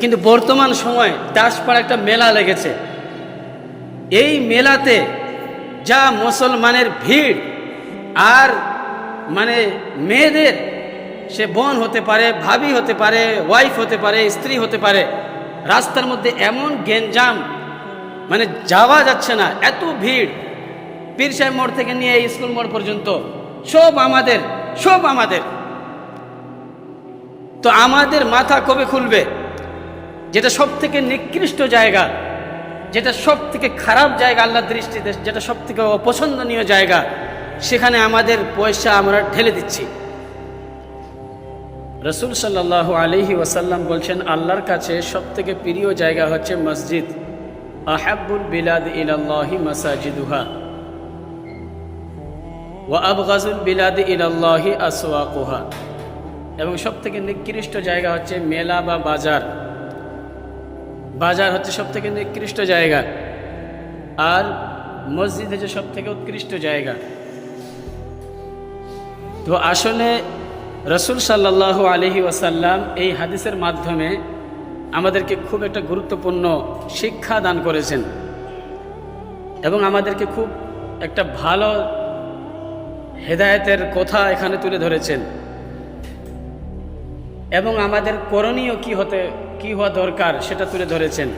কিন্তু বর্তমান সময় দাসপাড়া একটা মেলা লেগেছে। এই মেলাতে যা মুসলমানের ভিড় আর মানে মেয়েদের, সে বোন হতে পারে, ভাবি হতে পারে ওয়াইফ হতে পারে, স্ত্রী হতে পারে, রাস্তার মধ্যে এমন গেঞ্জাম মানে যাওয়া যাচ্ছে না, এত ভিড়। পীর সাহেব মোড় থেকে নিয়ে স্কুল মোড় পর্যন্ত, সব আমাদের সব আমাদের। তো আমাদের মাথা কবে খুলবে? যেটা সব থেকে নিকৃষ্ট জায়গা, যেটা সব থেকে খারাপ জায়গা আল্লাহর দৃষ্টিতে, যেটা সব থেকে অপছন্দনীয় জায়গা, সেখানে আমাদের পয়সা আমরা ঢেলে দিচ্ছি। রসুল সাল্লাহ আলহি ওয়াসাল্লাম বলছেন, আল্লাহর কাছে সব থেকে প্রিয় জায়গা হচ্ছে মসজিদ। আহাবুল বিলাদ ইলাল্লাহি মাসাজিদুহা। ওয়া আবগাজুল বিলাদ ইলাল্লাহি আসওয়াকুহা। এবং সব থেকে নিকৃষ্ট জায়গা হচ্ছে মেলা বা বাজার। বাজার হচ্ছে সব থেকে নিকৃষ্ট জায়গা। আর মসজিদ হচ্ছে সব থেকে উৎকৃষ্ট জায়গা। তো আসলে রসুল সাল্লাহ আলহি ওয়াসাল্লাম এই হাদিসের মাধ্যমে আমাদেরকে খুব একটা গুরুত্বপূর্ণ শিক্ষা দান করেছেন। এবং আমাদেরকে খুব একটা ভালো হেদায়েতের কথা এখানে তুলে ধরেছেন। এবং আমাদের করণীয় কি হতে কি হওয়া দরকার সেটা তুলে ধরেছেন।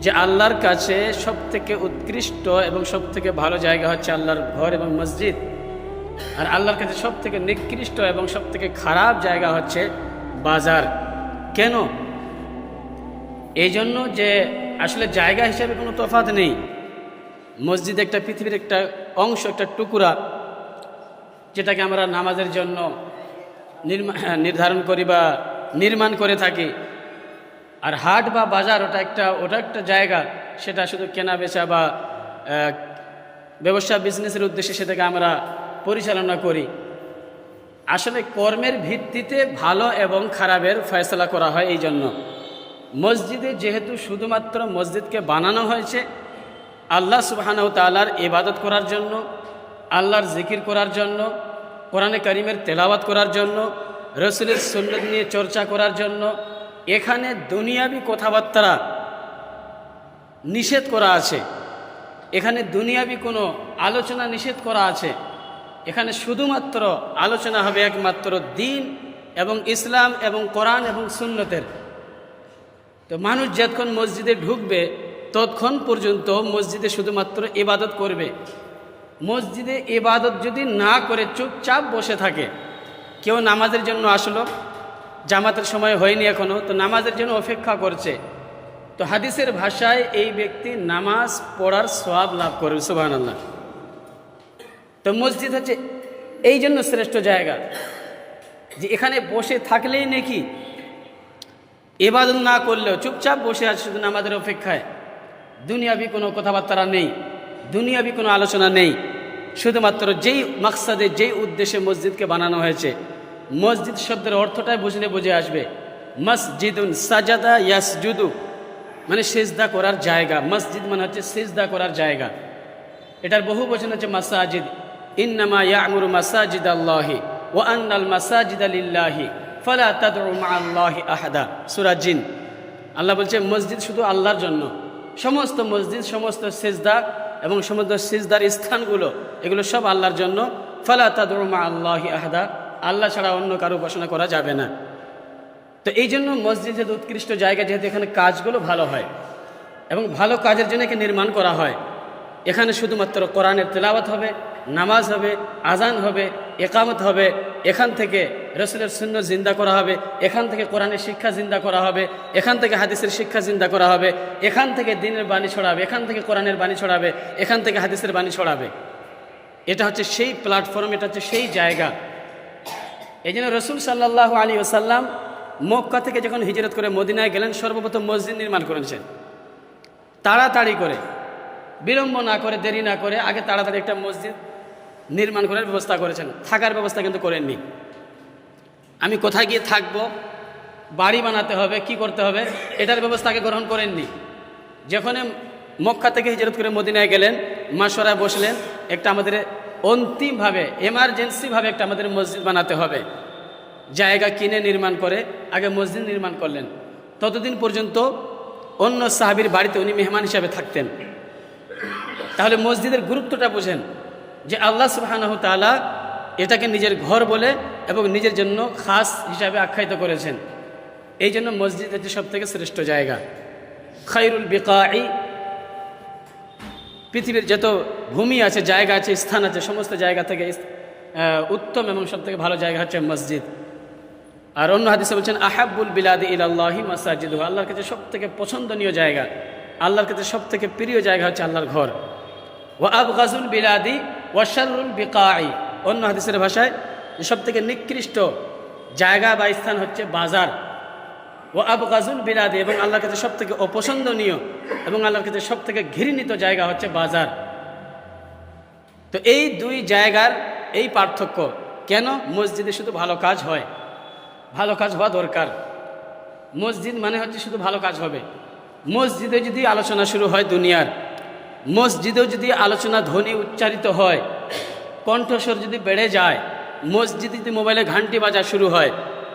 যে আল্লাহর কাছে সব থেকে উৎকৃষ্ট এবং সব থেকে ভালো জায়গা হচ্ছে আল্লাহর ঘর এবং মসজিদ। আর আল্লাহর কাছে সব থেকে নিকৃষ্ট এবং সব থেকে খারাপ জায়গা হচ্ছে বাজার। কেন? এই জন্য যে আসলে জায়গা হিসাবে কোনো তফাত নেই। মসজিদ একটা পৃথিবীর একটা অংশ, একটা টুকুরা, যেটাকে আমরা নামাজের জন্য নির্ধারণ করি বা নির্মাণ করে থাকি। আর হাট বা বাজার, ওটা একটা ওটা একটা জায়গা। সেটা শুধু কেনা বেচা বা ব্যবসা, বিজনেসের উদ্দেশ্যে সেটাকে আমরা পরিচালনা করি। আসলে কর্মের ভিত্তিতে ভালো এবং খারাপের ফয়সলা করা হয় এই জন্য। মসজিদে যেহেতু শুধুমাত্র মসজিদকে বানানো হয়েছে, আল্লাহ সুবাহানাউ তালার ইবাদত করার জন্য, আল্লাহর জিকির করার জন্য, কোরআনে করিমের তেলাওয়াত করার জন্য রসুলের সুন্নত নিয়ে চর্চা করার জন্য এখানে দুনিয়াবি কথাবার্তা নিষেধ করা আছে। এখানে দুনিয়াবি কোনো আলোচনা নিষেধ করা আছে। এখানে শুধুমাত্র আলোচনা হবে একমাত্র দিন এবং ইসলাম এবং কোরআন এবং সুন্নতের। তো মানুষ যতক্ষণ মসজিদে ঢুকবে, ততক্ষণ পর্যন্ত মসজিদে শুধুমাত্র ইবাদত করবে। মসজিদে ইবাদত যদি না করে চুপচাপ বসে থাকে কেউ নামাজের জন্য আসলো, জামাতের সময় হয়নি এখনও তো নামাজের জন্য অপেক্ষা করছে। তো হাদিসের ভাষায় এই ব্যক্তি নামাজ পড়ার সব লাভ করবে সুবাহ আল্লাহ তো মসজিদ হচ্ছে এই জন্য শ্রেষ্ঠ জায়গা, যে এখানে বসে থাকলেই নাকি এবাদত না করলেও চুপচাপ বসে আছে শুধু নামাজের অপেক্ষায়। দুনিয়াবি কোনো কথাবার্তা নেই, দুনিয়াবি কোনো আলোচনা নেই। শুধুমাত্র যেই মাকসাদে, যেই উদ্দেশ্যে মসজিদকে বানানো হয়েছে, মসজিদ শব্দের অর্থটাই বুঝলে বুঝে আসবে। মসজিদুন সাজাদা ইয়াসজুদু মানে সেজদা করার জায়গা। মসজিদ মানে হচ্ছে সেজদা করার জায়গা। এটার বহু বচন হচ্ছে মাসাজিদ। ইন্নামা ইয়ামুরু মাসাজিদ আল্লাহি ও আন্নাল মাসাজিদ আলিল্লাহি ফলা তাদরু মা আল্লাহি আহাদা সুরাজিন আল্লাহ বলছে, মসজিদ শুধু আল্লাহর জন্য। সমস্ত মসজিদ, সমস্ত সেজদা এবং সমুদ্র সিজদার স্থানগুলো, এগুলো সব আল্লাহর জন্য। ফলা তাদরমা আল্লাহ আহদা, আল্লাহ ছাড়া অন্য কারও উপাসনা করা যাবে না। তো এই জন্য মসজিদ যেহেতু উৎকৃষ্ট জায়গা, যেহেতু এখানে কাজগুলো ভালো হয় এবং ভালো কাজের জন্য একে নির্মাণ করা হয়। এখানে শুধুমাত্র কোরআনের তেলাওয়াত হবে, নামাজ হবে আজান হবে, একামত হবে এখান থেকে রসুলের শূন্য জিন্দা করা হবে, এখান থেকে কোরআনের শিক্ষা জিন্দা করা হবে, এখান থেকে হাদিসের শিক্ষা জিন্দা করা হবে, এখান থেকে দিনের বাণী ছড়াবে, এখান থেকে কোরআনের বাণী ছড়াবে, এখান থেকে হাদিসের বাণী ছড়াবে। এটা হচ্ছে সেই প্ল্যাটফর্ম এটা হচ্ছে সেই জায়গা। এই জন্য রসুল সাল্লাহ আলী ওসাল্লাম মক্কা থেকে যখন হিজরত করে মদিনায় গেলেন, সর্বপ্রথম মসজিদ নির্মাণ করেছেন। তাড়াতাড়ি করে, বিলম্ব না করে, দেরি না করে আগে তাড়াতাড়ি একটা মসজিদ নির্মাণ করার ব্যবস্থা করেছেন। থাকার ব্যবস্থা কিন্তু করেননি। আমি কোথায় গিয়ে থাকব? বাড়ি বানাতে হবে, কি করতে হবে? এটার ব্যবস্থাকে গ্রহণ করেননি। যখন মক্কা থেকে হিজরত করে মদিনায় গেলেন মাসরায় বসলেন, একটা আমাদের অন্তিমভাবে এমার্জেন্সিভাবে একটা আমাদের মসজিদ বানাতে হবে। জায়গা কিনে নির্মাণ করে, আগে মসজিদ নির্মাণ করলেন। ততদিন পর্যন্ত অন্য সাহাবির বাড়িতে উনি মেহমান হিসাবে থাকতেন। তাহলে মসজিদের গুরুত্বটা বোঝেন। যে আল্লাহ সুবাহানহ তালা এটাকে নিজের ঘর বলে এবং নিজের জন্য খাস হিসাবে আখ্যায়িত করেছেন। এই জন্য মসজিদ হচ্ছে সব থেকে শ্রেষ্ঠ জায়গা। খাইরুল বিকাই পৃথিবীর যত ভূমি আছে, জায়গা আছে, স্থান আছে, সমস্ত জায়গা থেকে উত্তম এবং সব থেকে ভালো জায়গা হচ্ছে মসজিদ। আর অন্য হাদিসে বলছেন আহাবুল বিলাদি ইলাল্লাহি মাসাজিদ আল্লাহর কাছে সব থেকে পছন্দনীয় জায়গা, আল্লাহর কাছে সব থেকে প্রিয় জায়গা হচ্ছে আল্লাহর ঘর। ও আব আবগাজুল বিলাদি ওয়াশারুল বিকাই। অন্য হাদিসের ভাষায় সব থেকে নিকৃষ্ট জায়গা বা স্থান হচ্ছে বাজার। ও আবগাজুল বিলাদি এবং আল্লাহর কাছে সব থেকে অপছন্দনীয় এবং আল্লাহর কাছে সব থেকে ঘৃণিত জায়গা হচ্ছে বাজার। তো এই দুই জায়গার এই পার্থক্য, কেন মসজিদে শুধু ভালো কাজ হয়? ভালো কাজ হওয়া দরকার। মসজিদ মানে হচ্ছে শুধু ভালো কাজ হবে। মসজিদে যদি আলোচনা শুরু হয় দুনিয়ার মসজিদেও যদি আলোচনা ধ্বনি উচ্চারিত হয়, কণ্ঠস্বর যদি বেড়ে যায়, মসজিদে যদি মোবাইলে ঘান্টি বাজা শুরু হয়,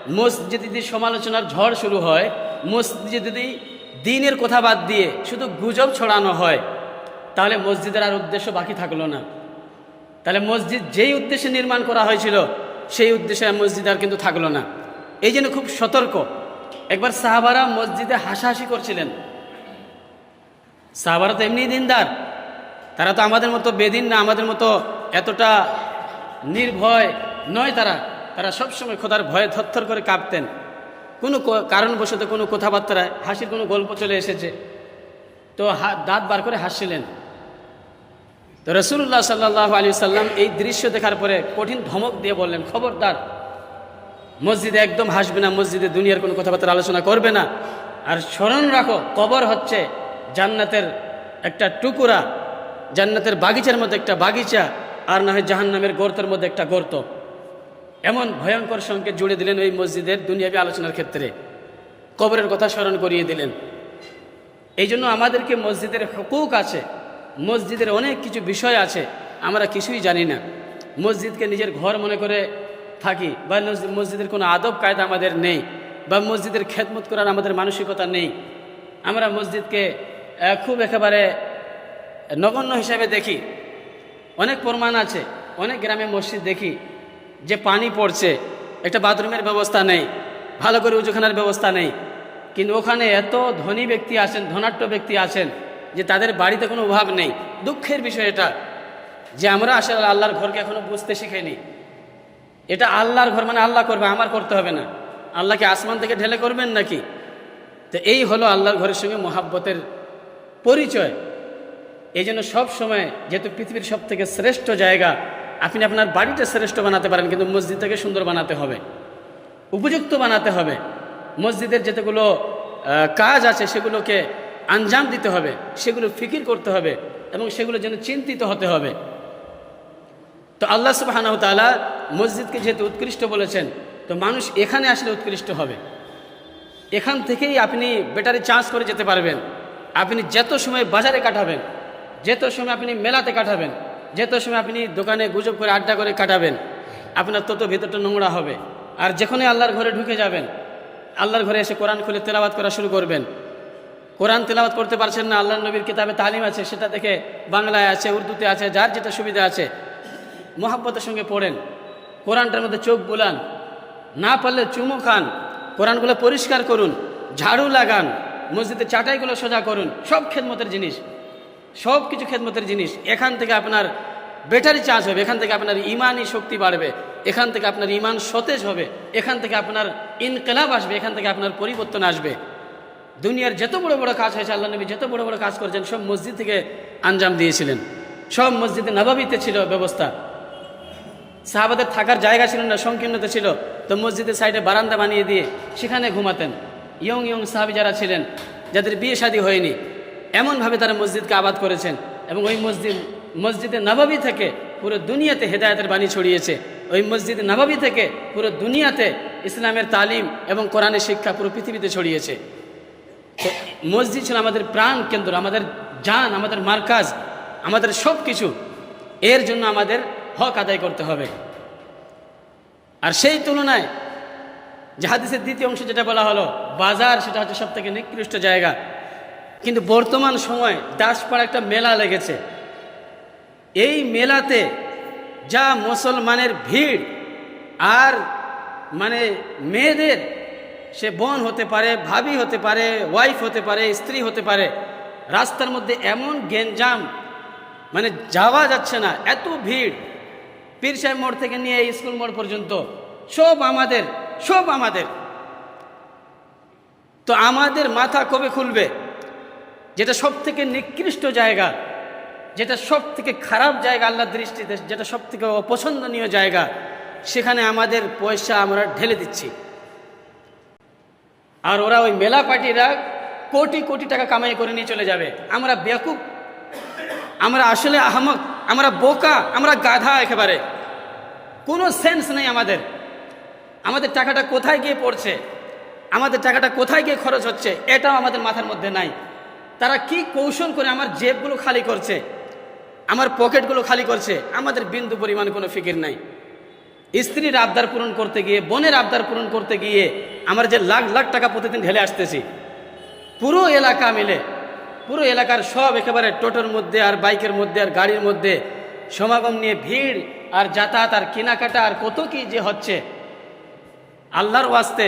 মসজিদে যদি সমালোচনার ঝড় শুরু হয়, মসজিদে যদি দিনের কথা বাদ দিয়ে শুধু গুজব ছড়ানো হয়, তাহলে মসজিদের আর উদ্দেশ্য বাকি থাকল না। তাহলে মসজিদ যেই উদ্দেশ্যে নির্মাণ করা হয়েছিল, সেই উদ্দেশ্যে মসজিদ আর কিন্তু থাকল না। এই জন্য খুব সতর্ক। একবার সাহাবারা মসজিদে হাসাহাসি করছিলেন। সাহাবারা তো এমনি দিনদার। তারা তো আমাদের মতো বেদিন না, আমাদের মতো এতটা নির্ভয় নয় তারা। তারা সবসময় খোদার ভয়ে থরথর করে কাঁপতেন। কোনো কারণবশত কোনো কথাবার্তায় হাসির কোনো গল্প চলে এসেছে। তো দাঁত বার করে হাসছিলেন। তো রসুল্লাহ সাল্লাহ আলী সাল্লাম এই দৃশ্য দেখার পরে কঠিন ধমক দিয়ে বললেন, খবরদার, মসজিদে একদম হাসবে না, মসজিদে দুনিয়ার কোনো কথাবার্তা আলোচনা করবে না। আর স্মরণ রাখো, কবর হচ্ছে জান্নাতের একটা টুকুরা, জান্নাতের বাগিচার মধ্যে একটা বাগিচা, আর না হয় জাহান্নামের গর্তের মধ্যে একটা গর্ত। এমন ভয়ঙ্কর সঙ্গে জুড়ে দিলেন ওই মসজিদের দুনিয়াবী আলোচনার ক্ষেত্রে। কবরের কথা স্মরণ করিয়ে দিলেন। এই জন্য আমাদেরকে মসজিদের হকুক আছে, মসজিদের অনেক কিছু বিষয় আছে, আমরা কিছুই জানি না। মসজিদকে নিজের ঘর মনে করে থাকি, বা মসজিদের কোনো আদব কায়দা আমাদের নেই, বা মসজিদের খেদমত করার আমাদের মানসিকতা নেই। আমরা মসজিদকে খুব একেবারে নগণ্য হিসাবে দেখি। অনেক প্রমাণ আছে, অনেক গ্রামে মসজিদ দেখি, যে পানি পড়ছে, একটা বাথরুমের ব্যবস্থা নেই, ভালো করে উজুখানার ব্যবস্থা নেই। কিন্তু ওখানে এত ধনী ব্যক্তি আছেন ধনাট্য ব্যক্তি আছেন, যে তাদের বাড়িতে কোনো অভাব নেই। দুঃখের বিষয় এটা, যে আমরা আসলে আল্লাহর ঘরকে এখনও বুঝতে শিখেনি। এটা আল্লাহর ঘর মানে আল্লাহ করবে, আমার করতে হবে না। আল্লাহকে আসমান থেকে ঢেলে করবেন নাকি? তো এই হলো আল্লাহর ঘরের সঙ্গে মহাব্বতের পরিচয়। এই জন্য সব সময় যেহেতু পৃথিবীর সব থেকে শ্রেষ্ঠ জায়গা, আপনি আপনার বাড়িটা শ্রেষ্ঠ বানাতে পারেন, কিন্তু মসজিদটাকে সুন্দর বানাতে হবে। উপযুক্ত বানাতে হবে। মসজিদের যেগুলো কাজ আছে, সেগুলোকে আঞ্জাম দিতে হবে, সেগুলো ফিকির করতে হবে, এবং সেগুলো যেন চিন্তিত হতে হবে। তো আল্লাহ সুবাহানাহ তাআলা মসজিদকে যেহেতু উৎকৃষ্ট বলেছেন, তো মানুষ এখানে আসলে উৎকৃষ্ট হবে। এখান থেকেই আপনি বেটারি চার্জ করে যেতে পারবেন। আপনি যত সময় বাজারে কাটাবেন, যত সময় আপনি মেলাতে কাটাবেন, যত সময় আপনি দোকানে গুজব করে আড্ডা করে কাটাবেন, আপনার তত ভেতরটা নোংরা হবে। আর যেখানে আল্লাহর ঘরে ঢুকে যাবেন, আল্লাহর ঘরে এসে কোরআন খুলে তেলাওয়াত করা শুরু করবেন। কোরআন তেলাওয়াত করতে পারছেন না আল্লাহ নবীর কিতাবে তালিম আছে, সেটা দেখে বাংলায় আছে, উর্দুতে আছে, যার যেটা সুবিধা আছে, মোহাব্বতের সঙ্গে পড়েন। কোরআনটার মধ্যে চোখ বুলান, না পারলে চুমু খান, কোরআনগুলো পরিষ্কার করুন, ঝাড়ু লাগান মসজিদের চাটাইগুলো সোজা করুন, সব খেদমতের জিনিস। সব কিছু খেদমতের জিনিস। এখান থেকে আপনার ব্যাটারি চার্জ হবে, এখান থেকে আপনার ইমানই শক্তি বাড়বে, এখান থেকে আপনার ইমান সতেজ হবে, এখান থেকে আপনার ইনকলাব আসবে, এখান থেকে আপনার পরিবর্তন আসবে। দুনিয়ার যত বড় বড় কাজ হয়েছে, আল্লাহ নবী যত বড় বড় কাজ করেছেন, সব মসজিদ থেকে আঞ্জাম দিয়েছিলেন। সব মসজিদে নবাবিতে ছিল ব্যবস্থা। সাহাবাদের থাকার জায়গা ছিল না, সংকীর্ণতা ছিল। তো মসজিদের সাইডে বারান্দা বানিয়ে দিয়ে সেখানে ঘুমাতেন। ইয়ং ইয়ং সাহাবি যারা ছিলেন, যাদের বিয়ে শাদী হয়নি, এমনভাবে তারা মসজিদকে আবাদ করেছেন এবং ওই মসজিদ, মসজিদে নবাবী থেকে পুরো দুনিয়াতে হেদায়তের বাণী ছড়িয়েছে। ওই মসজিদ নবাবী থেকে পুরো দুনিয়াতে ইসলামের তালিম এবং কোরআনের শিক্ষা পুরো পৃথিবীতে ছড়িয়েছে। মসজিদ ছিল আমাদের প্রাণ কেন্দ্র, আমাদের জান, আমাদের মার্কাজ, আমাদের সব কিছু এর জন্য আমাদের হক আদায় করতে হবে। আর সেই তুলনায় যে হাদিসের দ্বিতীয় অংশ যেটা বলা হলো, বাজার সেটা হচ্ছে সব থেকে নিকৃষ্ট জায়গা। কিন্তু বর্তমান সময় দাসপাড়া একটা মেলা লেগেছে। এই মেলাতে যা মুসলমানের ভিড় আর মানে মেয়েদের, সে বোন হতে পারে, ভাবি হতে পারে ওয়াইফ হতে পারে, স্ত্রী হতে পারে, রাস্তার মধ্যে এমন গেঞ্জাম মানে যাওয়া যাচ্ছে না, এত ভিড়। পীর সাহেব মোড় থেকে নিয়ে স্কুল মোড় পর্যন্ত সব আমাদের সব আমাদের। তো আমাদের মাথা কবে খুলবে? যেটা সব থেকে নিকৃষ্ট জায়গা, যেটা সব থেকে খারাপ জায়গা আল্লাহ দৃষ্টিতে, যেটা সব থেকে অপছন্দনীয় জায়গা, সেখানে আমাদের পয়সা আমরা ঢেলে দিচ্ছি। আর ওরা ওই মেলা পার্টিরা কোটি কোটি টাকা কামাই করে নিয়ে চলে যাবে। আমরা বেকুব আমরা আসলে আহমক, আমরা বোকা, আমরা গাধা একেবারে। কোনো সেন্স নেই আমাদের। আমাদের টাকাটা কোথায় গিয়ে পড়ছে? আমাদের টাকাটা কোথায় গিয়ে খরচ হচ্ছে? এটাও আমাদের মাথার মধ্যে নাই। তারা কি কৌশল করে আমার জেবগুলো খালি করছে? আমার পকেটগুলো খালি করছে? আমাদের বিন্দু পরিমাণ কোনো ফিকির নাই। স্ত্রীর আবদার পূরণ করতে গিয়ে, বোনের আবদার পূরণ করতে গিয়ে আমার যে লাখ লাখ টাকা প্রতিদিন ঢেলে আসতেছি, পুরো এলাকা মিলে, পুরো এলাকার সব একেবারে টোটোর মধ্যে আর বাইকের মধ্যে আর গাড়ির মধ্যে সমাগম নিয়ে ভিড় আর যাতায়াত আর কেনাকাটা আর কত কি যে হচ্ছে আল্লাহর ওয়াস্তে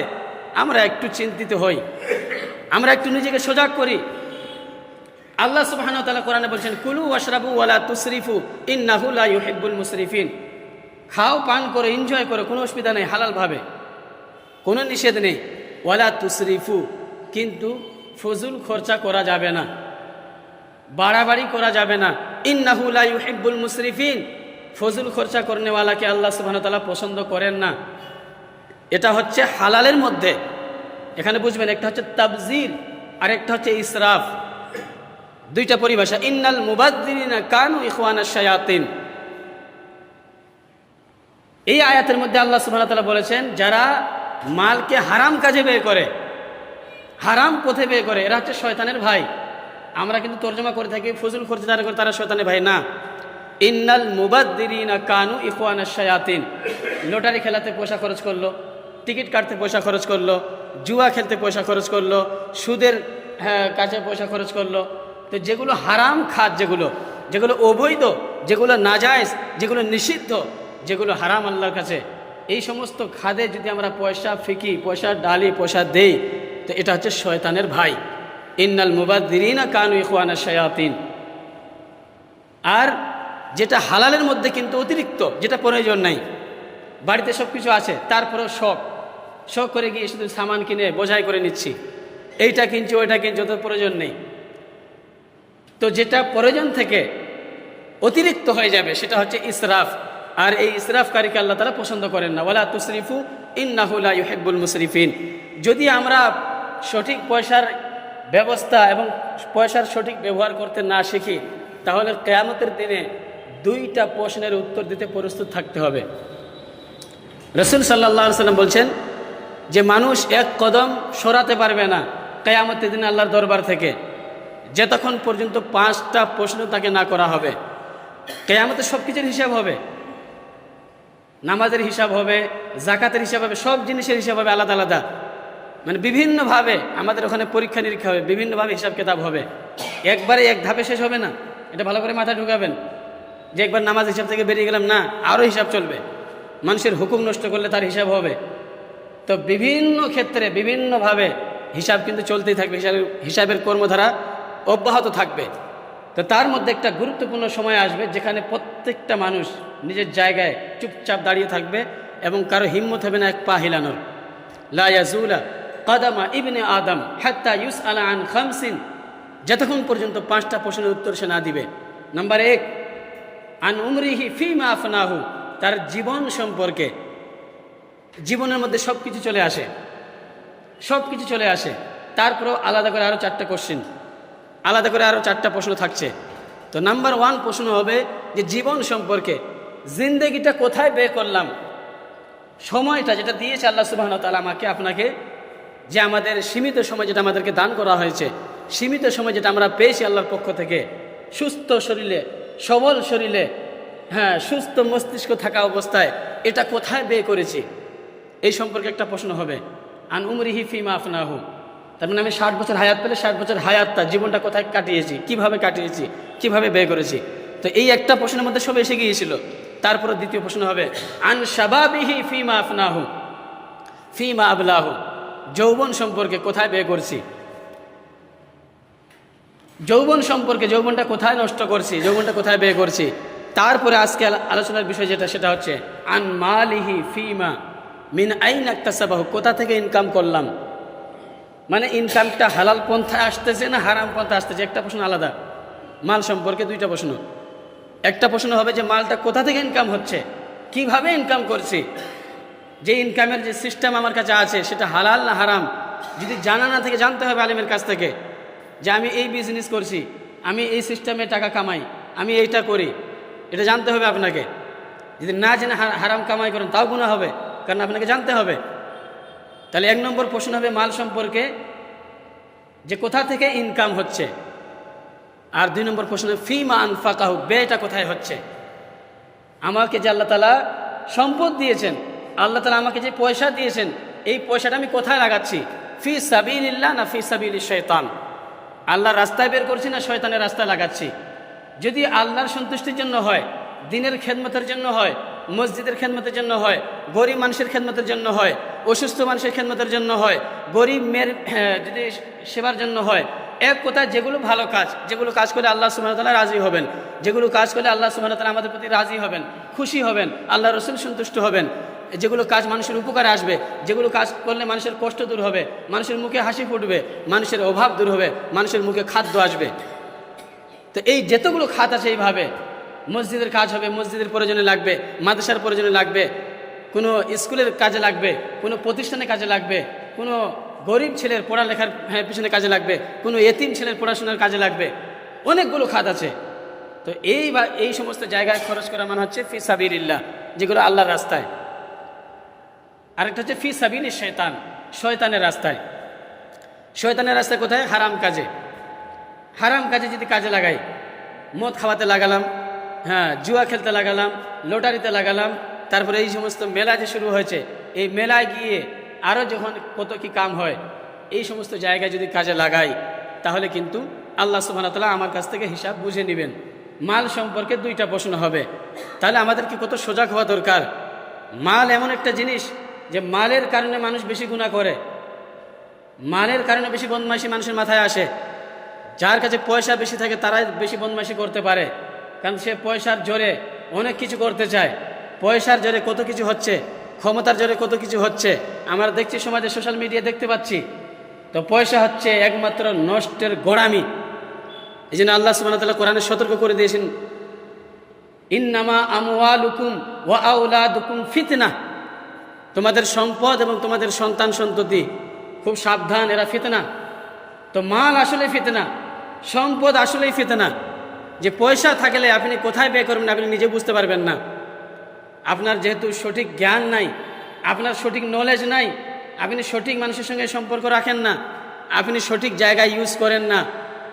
আমরা একটু চিন্তিত হই। আমরা একটু নিজেকে সজাগ করি। আল্লাহ সুবহানাহু তালা কোরআনে বলছেন, কুলু ওয়াশরাবু ওয়ালা তুসরিফু ইন্নাহু লা ইউহিব্বুল মুসরিফিন। খাও, পান করে, এনজয় করে, কোনো অসুবিধা নেই হালালভাবে কোনো নিষেধ নেই। ওয়ালা তুসরিফু, কিন্তু ফজুল খরচা করা যাবে না। বাড়াবাড়ি করা যাবে না। ইন্নাহু লা ইউহিব্বুল মুসরিফিন। ফজুল খরচা করনেওয়ালাকে আল্লাহ সুবহানাহু ওয়া তাআলা পছন্দ করেন না। এটা হচ্ছে হালালের মধ্যে। এখানে বুঝবেন একটা হচ্ছে তাবজির আর একটা হচ্ছে ইসরাফ। দুইটা পরিভাষা, ইন্নাল মুবাদ্দিরিনা কানু ইখওয়ানা শায়াতিন। এই আয়াতের মধ্যে আল্লাহ ওয়া বলেছেন, যারা মালকে হারাম কাজে ব্যয় করে, হারাম পথে ব্যয় করে, এরা হচ্ছে শয়তানের ভাই। আমরা কিন্তু তর্জমা করে থাকি, ফজুল খরচ যারা করে তারা শয়তানের ভাই না। ইন্নাল মুবাদ্দিরিনা কানু ইখওয়ানা শায়াতিন। লটারি খেলাতে পয়সা খরচ করল টিকিট কাটতে পয়সা খরচ করল জুয়া খেলতে পয়সা খরচ করল সুদের হ্যাঁ, কাছে পয়সা খরচ করল। তো যেগুলো হারাম খাত যেগুলো যেগুলো অবৈধ যেগুলো নাজায়জ যেগুলো নিষিদ্ধ যেগুলো হারাম আল্লাহর কাছে এই সমস্ত খাদে যদি আমরা পয়সা ফিকি পয়সা ডালি পয়সা দেই তো এটা হচ্ছে শয়তানের ভাই। ইন্নাল মুবাদ্দিরিনা কানু ইখওয়ানা শায়াতিন। আর যেটা হালালের মধ্যে কিন্তু অতিরিক্ত যেটা প্রয়োজন নাই। বাড়িতে সব কিছু আছে তারপরেও শখ। শখ করে গিয়ে শুধু সামান কিনে বোঝাই করে নিচ্ছি। এইটা কিনছি, ওইটা কিনছি তো প্রয়োজন নেই। তো যেটা প্রয়োজন থেকে অতিরিক্ত হয়ে যাবে, সেটা হচ্ছে ইসরাফ। আর এই ইসরাফকারীকে আল্লাহ তারা পছন্দ করেন না। ওয়ালা তুসরিফু ইন্নাহুলা ইউহেব্বুল মুসরিফিন। যদি আমরা সঠিক পয়সার ব্যবস্থা এবং পয়সার সঠিক ব্যবহার করতে না শিখি, তাহলে কেয়ামতের দিনে দুইটা প্রশ্নের উত্তর দিতে প্রস্তুত থাকতে হবে। রসুল সাল্লাহ সাল্লাম বলছেন যে মানুষ এক কদম সরাতে পারবে না কেয়ামতের দিন আল্লাহর দরবার থেকে যতক্ষণ পর্যন্ত পাঁচটা প্রশ্ন তাকে না করা হবে কেয়ামতে সব কিছুর হিসাব হবে, নামাজের হিসাব হবে, জাকাতের হিসাব হবে, সব জিনিসের হিসাব হবে আলাদা আলাদা। মানে বিভিন্নভাবে আমাদের ওখানে পরীক্ষা নিরীক্ষা হবে, বিভিন্নভাবে হিসাব কেতাব হবে। একবারে এক ধাপে শেষ হবে না, এটা ভালো করে মাথায় ঢুকাবেন। যে একবার নামাজ হিসাব থেকে বেরিয়ে গেলাম, না আরও হিসাব চলবে। মানুষের হুকুম নষ্ট করলে তার হিসাব হবে। তো বিভিন্ন ক্ষেত্রে বিভিন্নভাবে হিসাব কিন্তু চলতেই থাকবে হিসাবের হিসাবের কর্মধারা অব্যাহত থাকবে। তো তার মধ্যে একটা গুরুত্বপূর্ণ সময় আসবে যেখানে প্রত্যেকটা মানুষ নিজের জায়গায় চুপচাপ দাঁড়িয়ে থাকবে এবং কারও হিম্মত হবে না এক পা হিলানোর। লায়াজুলা কাদামা ইবনে আদম হাত্তা ইউস আলা আন খামসিন। যতক্ষণ পর্যন্ত পাঁচটা প্রশ্নের উত্তর সে না দিবে। নাম্বার এক, আন উমরিহি ফিমা আফনাহু, তার জীবন সম্পর্কে জীবনের মধ্যে সব কিছু চলে আসে। সব কিছু চলে আসে। তারপরেও আলাদা করে আরও চারটা কোশ্চেন আলাদা করে আরও চারটা প্রশ্ন থাকছে। তো নাম্বার ওয়ান প্রশ্ন হবে যে জীবন সম্পর্কে জিন্দেগিটা কোথায় ব্যয় করলাম? সময়টা যেটা দিয়েছে আল্লাহ সুবাহন তালা আমাকে, আপনাকে, যে আমাদের সীমিত সময় যেটা আমাদেরকে দান করা হয়েছে, সীমিত সময় যেটা আমরা পেয়েছি আল্লাহর পক্ষ থেকে, সুস্থ শরীরে, সবল শরীরে হ্যাঁ সুস্থ মস্তিষ্ক থাকা অবস্থায়, এটা কোথায় ব্যয় করেছি? এই সম্পর্কে একটা প্রশ্ন হবে। আন উমরিহি ফিমা আফনাহু। তার মানে আমি ষাট বছর হায়াত পেলে ষাট বছর হায়াতটা, জীবনটা কোথায় কাটিয়েছি, কীভাবে কাটিয়েছি, কীভাবে ব্যয় করেছি? তো এই একটা প্রশ্নের মধ্যে সব এসে গিয়েছিল। তারপরে দ্বিতীয় প্রশ্ন হবে, আন শাবাবিহি ফিমা আফনাহু। ফিমা আবলাহু। যৌবন সম্পর্কে কোথায় ব্যয় করছি? যৌবন সম্পর্কে যৌবনটা কোথায় নষ্ট করছি, যৌবনটা কোথায় ব্যয় করছি? তারপরে আজকে আলোচনার বিষয় যেটা, সেটা হচ্ছে, আন মালিহি ফিমা মিন আইন একটাসাবাহু কোথা থেকে ইনকাম করলাম? মানে ইনকামটা হালাল পন্থায় আসতেছে না হারাম পন্থায় আসতেছে? একটা প্রশ্ন আলাদা। মাল সম্পর্কে দুইটা প্রশ্ন। একটা প্রশ্ন হবে যে মালটা কোথা থেকে ইনকাম হচ্ছে? কীভাবে ইনকাম করছি? যে ইনকামের যে সিস্টেম আমার কাছে আছে, সেটা হালাল না হারাম? যদি জানা না থেকে, জানতে হবে আলিমের কাছ থেকে যে আমি এই বিজনেস করছি, আমি এই সিস্টেমে টাকা কামাই, আমি এইটা করি। এটা জানতে হবে আপনাকে। যদি না জেনে হারাম কামাই করেন, তাও গুণা হবে। কারণ আপনাকে জানতে হবে। তাহলে এক নম্বর প্রশ্ন হবে মাল সম্পর্কে যে কোথা থেকে ইনকাম হচ্ছে। আর দুই নম্বর প্রশ্ন ফি মা আনফাকাহু ব্যয়টা কোথায় হচ্ছে? আমাকে যে আল্লাহ তালা সম্পদ দিয়েছেন, আল্লাহ তালা আমাকে যে পয়সা দিয়েছেন, এই পয়সাটা আমি কোথায় লাগাচ্ছি? ফি সাবিল্লা না ফি সাবিল শয়তান? আল্লাহর রাস্তায় বের করছি না শয়তানের রাস্তায় লাগাচ্ছি? যদি আল্লাহর সন্তুষ্টির জন্য হয়, দিনের খেদমতের জন্য হয় মসজিদের খেদমতের জন্য হয় গরিব মানুষের খেদমতের জন্য হয় অসুস্থ মানুষের খেদমতের জন্য হয় গরিব মেয়ের হ্যাঁ, যদি সেবার জন্য হয় এক কথায় যেগুলো ভালো কাজ যেগুলো কাজ করে আল্লাহ সুবাহতাল্লাহ রাজি হবেন যেগুলো কাজ করলে আল্লাহ সুবাহতাল্লাহ আমাদের প্রতি রাজি হবেন খুশি হবেন আল্লাহ রসুল সন্তুষ্ট হবেন যেগুলো কাজ মানুষের উপকারে আসবে যেগুলো কাজ করলে মানুষের কষ্ট দূর হবে মানুষের মুখে হাসি ফুটবে মানুষের অভাব দূর হবে মানুষের মুখে খাদ্য আসবে। তো এই যতগুলো খাত আছে এইভাবে মসজিদের কাজ হবে মসজিদের প্রয়োজনে লাগবে মাদ্রাসার প্রয়োজনে লাগবে কোনো স্কুলের কাজে লাগবে কোনো প্রতিষ্ঠানের কাজে লাগবে কোনো গরিব ছেলের পড়ালেখার হ্যাঁ, পিছনে কাজে লাগবে কোনো এতিম ছেলের পড়াশোনার কাজে লাগবে অনেকগুলো খাত আছে। তো এই বা এই সমস্ত জায়গায় খরচ করা মানে হচ্ছে ফি সাবিরিল্লাহ যেগুলো আল্লাহর রাস্তায়। আরেকটা হচ্ছে ফি সাবিলি শয়তান শয়তানের রাস্তায়। শয়তানের রাস্তায় কোথায়? হারাম কাজে। হারাম কাজে যদি কাজে লাগাই মদ খাওয়াতে লাগালাম হ্যাঁ জুয়া খেলতে লাগালাম, লটারিতে লাগালাম, তারপরে এই সমস্ত মেলা যে শুরু হয়েছে, এই মেলায় গিয়ে আরও যখন কত কি কাম হয়, এই সমস্ত জায়গায় যদি কাজে লাগাই, তাহলে কিন্তু আল্লাহ সুবাহতাল্লাহ আমার কাছ থেকে হিসাব বুঝে নেবেন। মাল সম্পর্কে দুইটা প্রশ্ন হবে। তাহলে আমাদেরকে কত সজাগ হওয়া দরকার? মাল এমন একটা জিনিস যে মালের কারণে মানুষ বেশি গুণা করে। মালের কারণে বেশি বদমাইশি মানুষের মাথায় আসে। যার কাছে পয়সা বেশি থাকে, তারাই বেশি বদমাইশি করতে পারে। কারণ সে পয়সার জোরে অনেক কিছু করতে চায়। পয়সার জোরে কত কিছু হচ্ছে, ক্ষমতার জোরে কত কিছু হচ্ছে, আমরা দেখছি সমাজে সোশ্যাল মিডিয়া দেখতে পাচ্ছি। তো পয়সা হচ্ছে একমাত্র নষ্টের গোড়ামি। এই জন্য আল্লাহ সুবাহতাল্লাহ কোরআনে সতর্ক করে দিয়েছেন, ইন্নামা আমওয়ালুকুম ওয়া আউলাদুকুম ফিতনা। তোমাদের সম্পদ এবং তোমাদের সন্তান সন্ততি, খুব সাবধান, এরা ফিতনা। তো মাল আসলে ফিতনা, সম্পদ আসলেই ফিতনা। যে পয়সা থাকলে আপনি কোথায় ব্যয় করবেন আপনি নিজে বুঝতে পারবেন না। আপনার যেহেতু সঠিক জ্ঞান নাই, আপনার সঠিক নলেজ নাই, আপনি সঠিক মানুষের সঙ্গে সম্পর্ক রাখেন না, আপনি সঠিক জায়গায় ইউজ করেন না,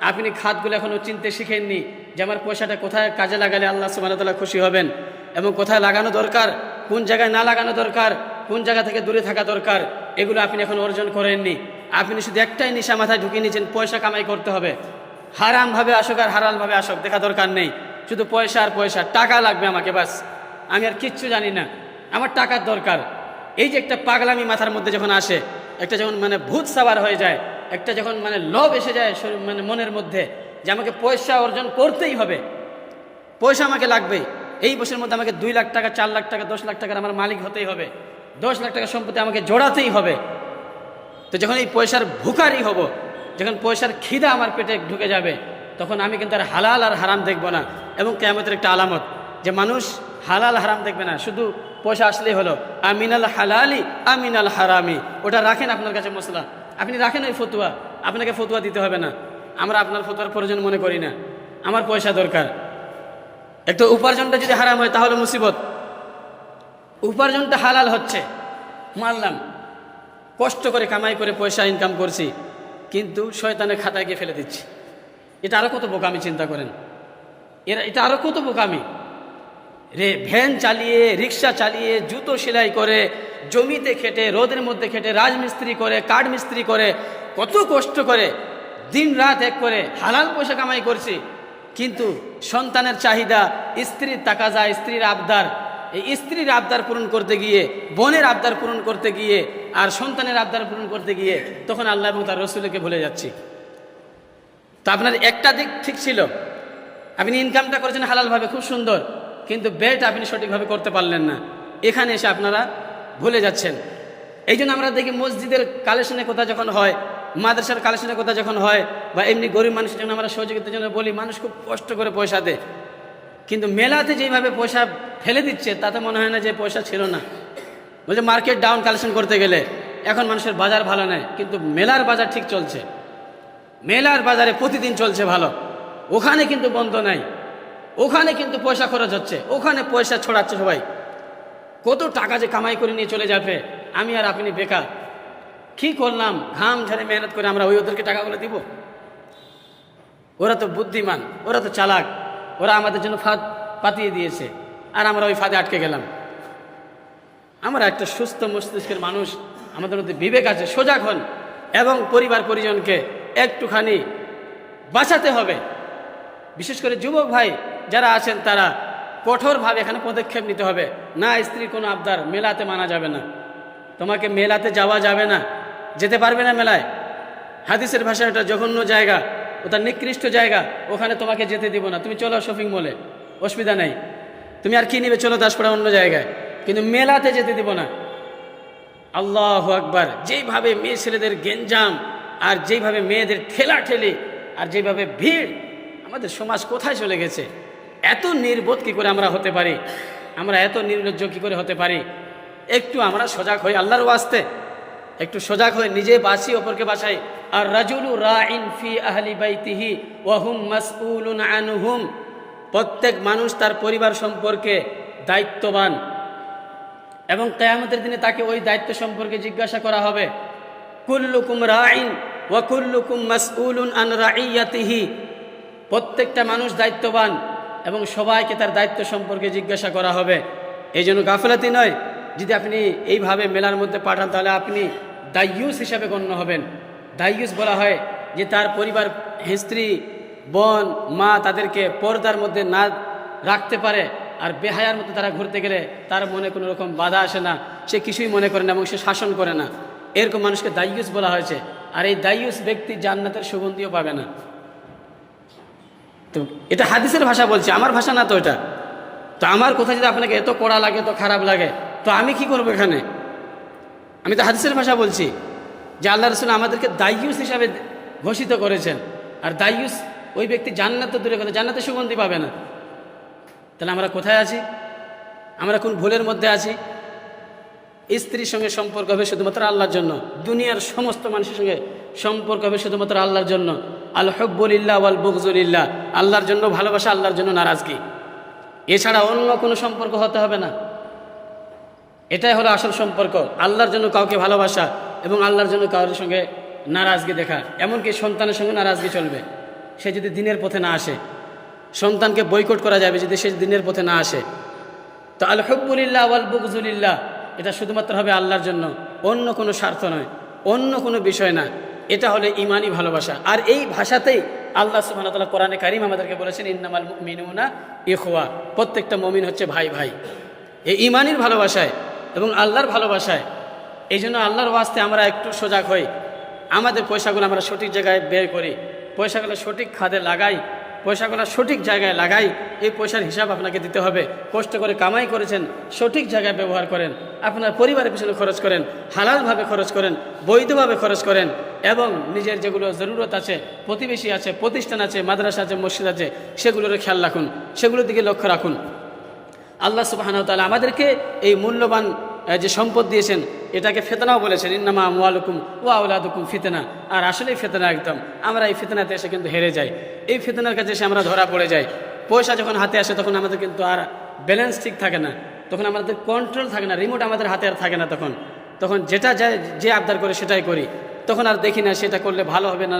আপনি খাতগুলো এখনও চিনতে শিখেননি যে আমার পয়সাটা কোথায় কাজে লাগালে আল্লাহ সুবাহতাল্লাহ খুশি হবেন এবং কোথায় লাগানো দরকার, কোন জায়গায় না লাগানো দরকার, কোন জায়গা থেকে দূরে থাকা দরকার, এগুলো আপনি এখন অর্জন করেননি। আপনি শুধু একটাই নিশা মাথায় ঢুকিয়ে নিয়েছেন, পয়সা কামাই করতে হবে। হারামভাবে আসুক আর হারালভাবে আসুক, দেখা দরকার নেই। শুধু পয়সা আর পয়সা, টাকা লাগবে আমাকে, বাস। আমি আর কিচ্ছু জানি না। আমার টাকার দরকার। এই যে একটা পাগলামি মাথার মধ্যে যখন আসে, একটা যখন মানে ভূত সাবার হয়ে যায়, একটা যখন মানে লোভ এসে যায় শরীর- মানে মনের মধ্যে, যে আমাকে পয়সা অর্জন করতেই হবে। পয়সা আমাকে লাগবে এই বছরের মধ্যে আমাকে দুই লাখ টাকা, চার লাখ টাকা, দশ লাখ টাকার আমার মালিক হতেই হবে। দশ লাখ টাকা সম্পত্তি আমাকে জোড়াতেই হবে। তো যখন এই পয়সার ভুকারি হব যখন পয়সার খিদা আমার পেটে ঢুকে যাবে, তখন আমি কিন্তু আর হালাল আর হারাম দেখব না। এবং কেয়ামতের একটা আলামত, যে মানুষ হালাল হারাম দেখবে না, শুধু পয়সা আসলেই হলো, আমিনাল হালালি আমিনাল হারামি। ওটা রাখেন আপনার কাছে মশলা আপনি রাখেন ওই ফতুয়া, আপনাকে ফতুয়া দিতে হবে না। আমরা আপনার ফতুয়ার প্রয়োজন মনে করি না। আমার পয়সা দরকার। একটু উপার্জনটা যদি হারাম হয়, তাহলে মুসিবত। উপার্জনটা হালাল হচ্ছে। মানলাম, কষ্ট করে কামাই করে পয়সা ইনকাম করছি। কিন্তু শয়তানের খাতায় গিয়ে ফেলে দিচ্ছি। এটা আরও কত বোকামি, চিন্তা করেন। এরা, এটা আরও কত বোকামি। রে, ভ্যান চালিয়ে, রিক্সা চালিয়ে, জুতো সেলাই করে, জমিতে খেটে, রোদের মধ্যে খেটে, রাজমিস্ত্রি করে, কাঠ মিস্ত্রি করে, কত কষ্ট করে, দিন রাত এক করে হালাল পয়সা কামাই করছি। কিন্তু সন্তানের চাহিদা, স্ত্রীর যায় স্ত্রীর আবদার এই স্ত্রীর আবদার পূরণ করতে গিয়ে, বোনের আবদার পূরণ করতে গিয়ে আর সন্তানের আবদার পূরণ করতে গিয়ে তখন আল্লাহ এবং তার রসুলকে ভুলে যাচ্ছি। তো আপনার একটা দিক ঠিক ছিল। আপনি ইনকামটা করেছেন হালালভাবে, খুব সুন্দর। কিন্তু বেটা আপনি সঠিকভাবে করতে পারলেন না। এখানে এসে আপনারা ভুলে যাচ্ছেন। এই জন্য আমরা দেখি মসজিদের কালেকশনের কথা যখন হয়, মাদ্রাসার কালেকশনের কথা যখন হয়, বা এমনি গরিব মানুষের জন্য আমরা সহযোগিতার জন্য বলি, মানুষ খুব কষ্ট করে পয়সা দেয়। কিন্তু মেলাতে যেভাবে পয়সা ফেলে দিচ্ছে, তাতে মনে হয় না যে পয়সা ছিল না। বলছে মার্কেট ডাউন কালেকশন করতে গেলে এখন মানুষের বাজার ভালো নেয় কিন্তু মেলার বাজার ঠিক চলছে। মেলার বাজারে প্রতিদিন চলছে ভালো। ওখানে কিন্তু বন্ধ নাই। ওখানে কিন্তু পয়সা খরচ হচ্ছে। ওখানে পয়সা ছড়াচ্ছে সবাই। কত টাকা যে কামাই করে নিয়ে চলে যাবে, আমি আর আপনি বেকার। কি করলাম? ঘাম ঝাড়ে মেহনত করে আমরা ওই ওদেরকে টাকাগুলো দিব? ওরা তো বুদ্ধিমান, ওরা তো চালাক। ওরা আমাদের জন্য ফাঁদ পাতিয়ে দিয়েছে। আর আমরা ওই ফাঁদে আটকে গেলাম। আমরা একটা সুস্থ মস্তিষ্কের মানুষ, আমাদের মধ্যে বিবেক আছে, সজাগ হন এবং পরিবার পরিজনকে একটুখানি বাঁচাতে হবে। বিশেষ করে যুবক ভাই যারা আছেন, তারা কঠোরভাবে এখানে পদক্ষেপ নিতে হবে। না স্ত্রীর কোনো আবদার মেলাতে মানা যাবে না। তোমাকে মেলাতে যাওয়া যাবে না। যেতে পারবে না মেলায়। হাদিসের ভাষায় ওটা জঘন্য জায়গা ওটা নিকৃষ্ট জায়গা, ওখানে তোমাকে যেতে দিব না। তুমি চলো শপিং মলে অসুবিধা নেই। তুমি আর কি নিবে? চলো দাসপাড়া অন্য জায়গায়। কিন্তু মেলাতে যেতে দিব না। আল্লাহ আকবার। যেইভাবে মেয়ে ছেলেদের গেঞ্জাম আর যেইভাবে মেয়েদের ঠেলা ঠেলি আর যেভাবে ভিড়, আমাদের সমাজ কোথায় চলে গেছে? এত নির্বোধ কি করে আমরা হতে পারি? আমরা এত নির্লজ্জ কি করে হতে পারি? একটু আমরা সজাগ হই আল্লাহর ওয়াস্তে। একটু সজাগ হয়ে নিজে বাঁচি, অপরকে বাসাই আর রাজুলু রাইন ফি বাইতিহি আনহুম। প্রত্যেক মানুষ তার পরিবার সম্পর্কে দায়িত্ববান। এবং কেয়ামতের দিনে তাকে ওই দায়িত্ব সম্পর্কে জিজ্ঞাসা করা হবে। কুল্লুকুম রাইন ওয়া কুল্লুকুম মাসউলুন আন রাইয়াতিহি প্রত্যেকটা মানুষ দায়িত্ববান এবং সবাইকে তার দায়িত্ব সম্পর্কে জিজ্ঞাসা করা হবে। এই জন্য গাফলাতি নয় যদি আপনি এইভাবে মেলার মধ্যে পাঠান, তাহলে আপনি দায়ুস হিসাবে গণ্য হবেন। দায়ুস বলা হয় যে তার পরিবার, স্ত্রী, বোন, মা তাদেরকে পর্দার মধ্যে না রাখতে পারে আর বেহায়ার মতো তারা ঘুরতে গেলে তার মনে কোনো রকম বাধা আসে না। সে কিছুই মনে করে না এবং সে শাসন করে না। এরকম মানুষকে দায়ুস বলা হয়েছে। আর এই দায়ুস ব্যক্তি জান্নাতের সুগন্ধিও পাবে না। তো এটা হাদিসের ভাষা বলছি। আমার ভাষা না তো এটা? তো আমার কথা যদি আপনাকে এত কড়া লাগে, এত খারাপ লাগে তো আমি কি করব এখানে? আমি তো হাদিসের ভাষা বলছি যে আল্লাহ রসুল আমাদেরকে দায়ুস হিসাবে ঘোষিত করেছেন। আর দায়ুস ওই ব্যক্তি জান্নাত দূরে কথা, জান্নাতে সুগন্ধি পাবে না। তাহলে আমরা কোথায় আছি? আমরা কোন ভুলের মধ্যে আছি? স্ত্রীর সঙ্গে সম্পর্ক হবে শুধুমাত্র আল্লাহর জন্য। দুনিয়ার সমস্ত মানুষের সঙ্গে সম্পর্ক হবে শুধুমাত্র আল্লাহর জন্য। আল হব্বুলিল্লাহ ওয়াল বুকজুলিল্লাহ আল্লাহর জন্য ভালোবাসা, আল্লাহর জন্য নারাজগি। এছাড়া অন্য কোনো সম্পর্ক হতে হবে না। এটাই হলো আসল সম্পর্ক। আল্লাহর জন্য কাউকে ভালোবাসা এবং আল্লাহর জন্য কারোর সঙ্গে নারাজগি দেখা। এমনকি সন্তানের সঙ্গে নারাজগি চলবে। সে যদি দিনের পথে না আসে, সন্তানকে বৈকট করা যাবে যদি সে দিনের পথে না আসে। তো আল হব্বুলিল্লাহ ওয়াল বুকজুলিল্লাহ এটা শুধুমাত্র হবে আল্লাহর জন্য, অন্য কোনো স্বার্থ নয়, অন্য কোনো বিষয় না। এটা হলে ইমানই ভালোবাসা। আর এই ভাষাতেই আল্লাহ ওয়া কোরআনে কারিম আমাদেরকে বলেছেন, ইন্নামাল মুমিনুনা ইখওয়া। প্রত্যেকটা মমিন হচ্ছে ভাই ভাই এই ইমানির ভালোবাসায় এবং আল্লাহর ভালোবাসায়। এই জন্য আল্লাহর ওয়াস্তে আমরা একটু সজাগ হই। আমাদের পয়সাগুলো আমরা সঠিক জায়গায় বের করি। পয়সাগুলো সঠিক খাদে লাগাই। পয়সাগুলো সঠিক জায়গায় লাগাই। এই পয়সার হিসাব আপনাকে দিতে হবে। কষ্ট করে কামাই করেছেন, সঠিক জায়গায় ব্যবহার করেন। আপনার পরিবারের পিছনে খরচ করেন, হালালভাবে খরচ করেন, বৈধভাবে খরচ করেন এবং নিজের যেগুলো জরুরত আছে, প্রতিবেশী আছে, প্রতিষ্ঠান আছে, মাদ্রাসা আছে, মসজিদ আছে, সেগুলোর খেয়াল রাখুন। সেগুলোর দিকে লক্ষ্য রাখুন। আল্লাহ সুবাহান তালা আমাদেরকে এই মূল্যবান যে সম্পদ দিয়েছেন, এটাকে ফেতনাও বলেছেন, ইন্নামা মোয়ালুকুম ও আউলাদুকুম ফিতনা। আর আসলেই ফেতনা একদম, আমরা এই ফেতনাতে এসে কিন্তু হেরে যাই। এই ফেতনার কাছে এসে আমরা ধরা পড়ে যাই। পয়সা যখন হাতে আসে, তখন আমাদের কিন্তু আর ব্যালেন্স ঠিক থাকে না। তখন আমাদের কন্ট্রোল থাকে না রিমোট আমাদের হাতে আর থাকে না তখন। তখন যেটা যায় যে আবদার করে সেটাই করি। তখন আর দেখি না সেটা করলে ভালো হবে না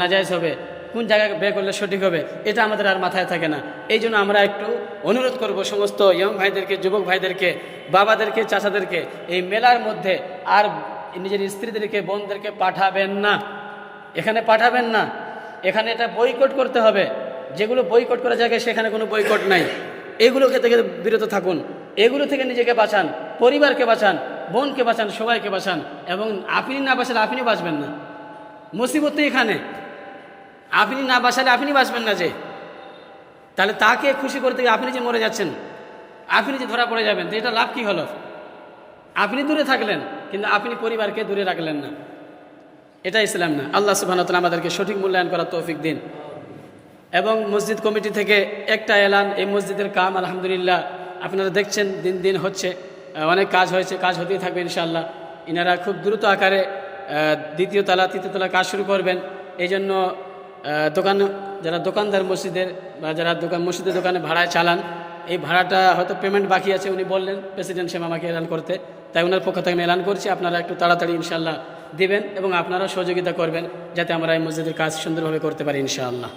নাজায়জ হবে। কোন জায়গায় ব্যয় করলে সঠিক হবে, এটা আমাদের আর মাথায় থাকে না। এই জন্য আমরা একটু অনুরোধ করব সমস্ত ইয়ং ভাইদেরকে, যুবক ভাইদেরকে, বাবাদেরকে, চাচাদেরকে, এই মেলার মধ্যে আর নিজের স্ত্রীদেরকে, বোনদেরকে পাঠাবেন না। এখানে পাঠাবেন না। এখানে এটা বইকট করতে হবে। যেগুলো বইকট করা জায়গায়, সেখানে কোনো বইকট নাই। এগুলোকে থেকে বিরত থাকুন। এগুলো থেকে নিজেকে বাঁচান, পরিবারকে বাঁচান, বোনকে বাঁচান, সবাইকে বাঁচান, এবং আপনি না বাঁচালে আপনি বাঁচবেন না। মুসিবত এখানে। আপনি না বাসালে আপনি বাঁচবেন না যে। তাহলে তাকে খুশি করতে গিয়ে আপনি যে মরে যাচ্ছেন, আপনি যে ধরা পড়ে যাবেন, তো এটা লাভ কি হলো? আপনি দূরে থাকলেন, কিন্তু আপনি পরিবারকে দূরে রাখলেন না। এটা ইসলাম না। আল্লাহ সুবাহ আমাদেরকে সঠিক মূল্যায়ন করার তৌফিক দিন। এবং মসজিদ কমিটি থেকে একটা এলান, এই মসজিদের কাম আলহামদুলিল্লাহ আপনারা দেখছেন, দিন দিন হচ্ছে অনেক কাজ হয়েছে, কাজ হতেই থাকবে ইনশাআল্লাহ। ইনারা খুব দ্রুত আকারে দ্বিতীয় তলা, তৃতীয় তলা কাজ শুরু করবেন। এই জন্য দোকান, যারা দোকানদার মসজিদের বা যারা দোকান, মসজিদের দোকানে ভাড়ায় চালান, এই ভাড়াটা হয়তো পেমেন্ট বাকি আছে, উনি বললেন প্রেসিডেন্ট সাহেব আমাকে এলান করতে। তাই ওনার পক্ষ থেকে আমি এলান করছি, আপনারা একটু তাড়াতাড়ি ইনশাল্লাহ দিবেন এবং আপনারা সহযোগিতা করবেন, যাতে আমরা এই মসজিদের কাজ সুন্দরভাবে করতে পারি ইনশাআল্লাহ।